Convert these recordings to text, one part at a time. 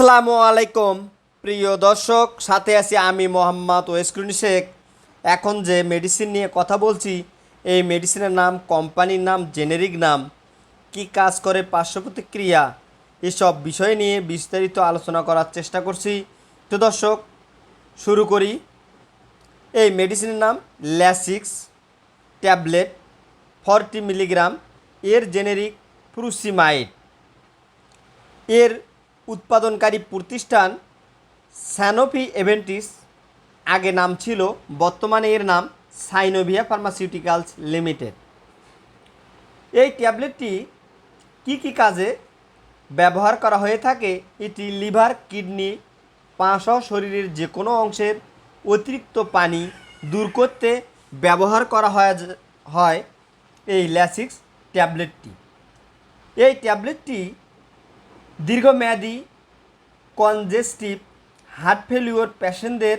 আসসালামু আলাইকুম। প্রিয় দর্শক, সাথে আছি আমি মোহাম্মদ ওয়েস্কুনি শেখ। এখন যে মেডিসিন নিয়ে কথা বলছি, এই মেডিসিনের নাম কোম্পানির নাম জেনেরিক নাম, কি কাজ করে, পার্শ্ব প্রতিক্রিয়া, এসব বিষয় নিয়ে বিস্তারিত আলোচনা করার চেষ্টা করছি। তো দর্শক, শুরু করি। এই মেডিসিনের নাম, ল্যাসিক্স ট্যাবলেট, ফর্টি মিলিগ্রাম, এর জেনেরিক প্রুসিমাইড। এর উৎপাদনকারী প্রতিষ্ঠান স্যানোফি এভেন্টিস আগে নাম ছিল, বর্তমানে এর নাম সাইনোভিয়া ফার্মাসিউটিক্যালস লিমিটেড এই ট্যাবলেটটি কি কি কাজে ব্যবহার করা হয়ে থাকে? এটি লিভার, কিডনি পাঁসহ শরীরের যে কোনো অংশের অতিরিক্ত পানি দূর করতে ব্যবহার করা হয় হয় এই ল্যাসিক্স ট্যাবলেটটি। এই ট্যাবলেটটি দীর্ঘমেয়াদী কনজেস্টিভ হার্ট ফেলিওর পেশেন্টদের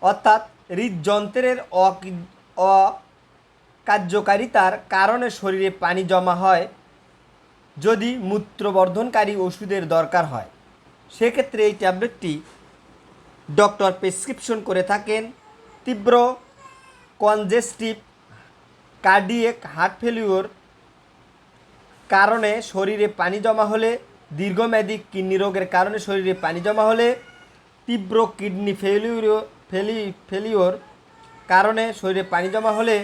অর্থাৎ হৃদযন্ত্রের অকি- অকার্যকারিতার কারণে শরীরে পানি জমা হয় যদি মূত্রবর্ধনকারী ওষুধের দরকার হয়। সেক্ষেত্রে এই ট্যাবলেটটি ডক্টর প্রেসক্রিপশন করে থাকেন। তীব্র কনজেস্টিভ কার্ডিয়েক হার্ট ফেলিওর কারণে শরীরে পানি জমা হলে দীর্ঘমেয়াদী কিডনি রোগের কারণে শরীরে পানি জমা হলে তীব্র কিডনি ফেলিওর ফেলি, ফেলিওর কারণে শরীরে পানি জমা হলে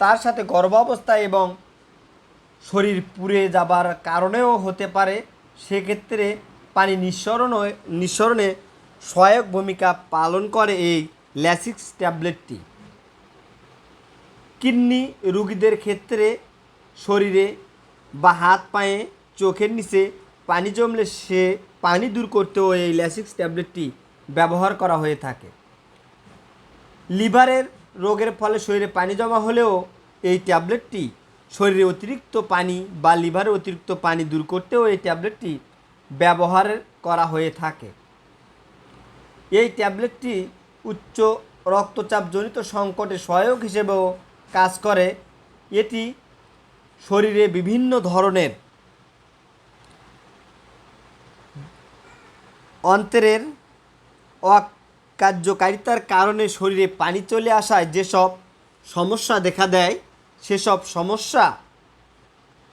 তার সাথে গর্ভাবস্থায় এবং শরীর পুড়ে যাবার কারণেও হতে পারে। সেক্ষেত্রে পানি নিঃসরণ নিঃসরণে সহায়ক ভূমিকা পালন করে এই ল্যাসিক্স ট্যাবলেটটি। কিডনি রুগীদের ক্ষেত্রে শরীরে বা হাত, পায়ে, চোখের নিচে পানি জমলে সে পানি দূর করতেও এই ল্যাসিক্স ট্যাবলেটটি ব্যবহার করা হয়ে থাকে। লিভারের রোগের ফলে শরীরে পানি জমা হলেও এই ট্যাবলেটটি শরীরে অতিরিক্ত পানি বা লিভারে অতিরিক্ত পানি দূর করতেও এই ট্যাবলেটটি ব্যবহার করা হয়ে থাকে। এই ট্যাবলেটটি উচ্চ রক্তচাপজনিত সংকটে সহায়ক হিসেবেও কাজ করে। এটি শরীরে বিভিন্ন ধরনের অন্তরের অকার্যকারিতার কারণে শরীরে পানি চলে আসায় যেসব সমস্যা দেখা দেয়, সেসব সমস্যা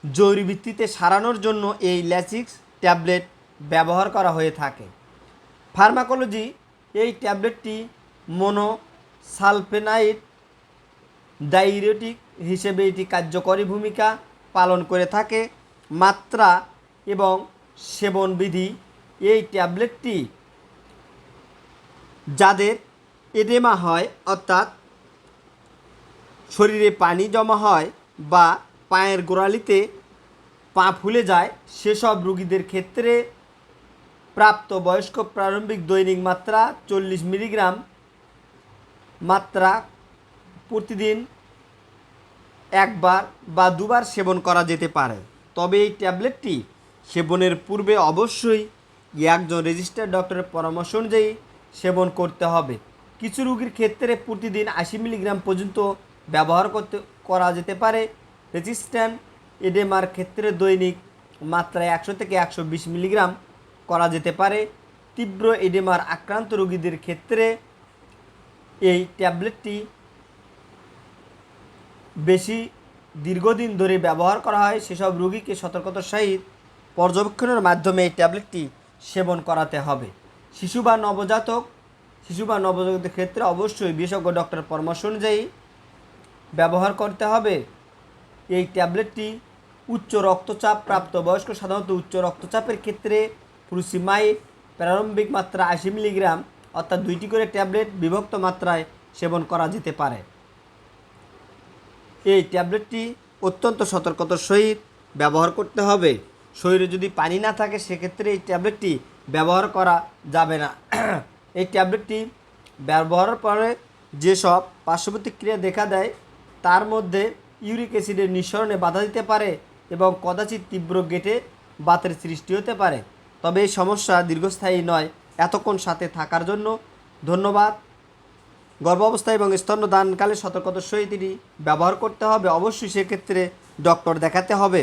জরুরি ভিত্তিতে সারানোর জন্য এই ল্যাসিক্স ট্যাবলেট ব্যবহার করা হয়ে থাকে। ফার্মাকোলজি এই ট্যাবলেটটি মোনোসালফেনাইড ডাইরেটিক হিসেবে এটি কার্যকরী ভূমিকা পালন করে থাকে। মাত্রা এবং সেবনবিধি এই ট্যাবলেটটি যাদের এডেমা হয়, অর্থাৎ শরীরে পানি জমা হয় বা পায়ের গোড়ালিতে পা ফুলে যায়, সেসব রুগীদের ক্ষেত্রে প্রাপ্ত বয়স্ক প্রারম্ভিক দৈনিক মাত্রা চল্লিশ মিলিগ্রাম মাত্রা প্রতিদিন একবার বা দুবার সেবন করা যেতে পারে। তবে এই ট্যাবলেটটি সেবনের পূর্বে অবশ্যই একজন রেজিস্টার্ড ডক্টরের পরামর্শ অনুযায়ী সেবন করতে হবে। কিছু রোগীর ক্ষেত্রে প্রতিদিন আশি মিলিগ্রাম পর্যন্ত ব্যবহার করতে, করা যেতে পারে। রেজিস্ট্যান্ট এডেমার ক্ষেত্রে দৈনিক মাত্রায় একশো থেকে একশো বিশ মিলিগ্রাম করা যেতে পারে। তীব্র এডেমার আক্রান্ত রোগীদের ক্ষেত্রে এই ট্যাবলেটটি বেশি দীর্ঘদিন ধরে ব্যবহার করা হয়। সেসব রোগীকে সতর্কতার সহিত পর্যবেক্ষণের মাধ্যমে এই ট্যাবলেটটি সেবন করাতে হবে। শিশু বা নবজাতক, শিশু বা নবজাতকের ক্ষেত্রে অবশ্যই বিশেষজ্ঞ ডক্টর পরামর্শ অনুযায়ী ব্যবহার করতে হবে। এই ট্যাবলেটটি উচ্চ রক্তচাপ প্রাপ্ত বয়স্ক সাধারণত উচ্চ রক্তচাপের ক্ষেত্রে ফ্রুসিমাইড প্রারম্ভিক মাত্রা আশি মিলিগ্রাম, অর্থাৎ দুইটি করে ট্যাবলেট বিভক্ত মাত্রায় সেবন করা যেতে পারে। এই ট্যাবলেটটি অত্যন্ত সতর্কতার সহিত ব্যবহার করতে হবে। শরীরে যদি পানি না থাকে, সেক্ষেত্রে এই ট্যাবলেটটি ব্যবহার করা যাবে না। এই ট্যাবলেটটি ব্যবহারের পরে যেসব পার্শ্ব প্রতিক্রিয়া দেখা দেয়, তার মধ্যে ইউরিক অ্যাসিডের নিঃসরণে বাধা দিতে পারে এবং কদাচিৎ তীব্র গেটে বাতের সৃষ্টি হতে পারে। তবে এই সমস্যা দীর্ঘস্থায়ী নয়, এতক্ষণ সাথে থাকার জন্য ধন্যবাদ। গর্ভাবস্থা এবং স্তন্যদানকালে সতর্কতার সহিত এটি ব্যবহার করতে হবে। অবশ্যই সেক্ষেত্রে ডক্টর দেখাতে হবে।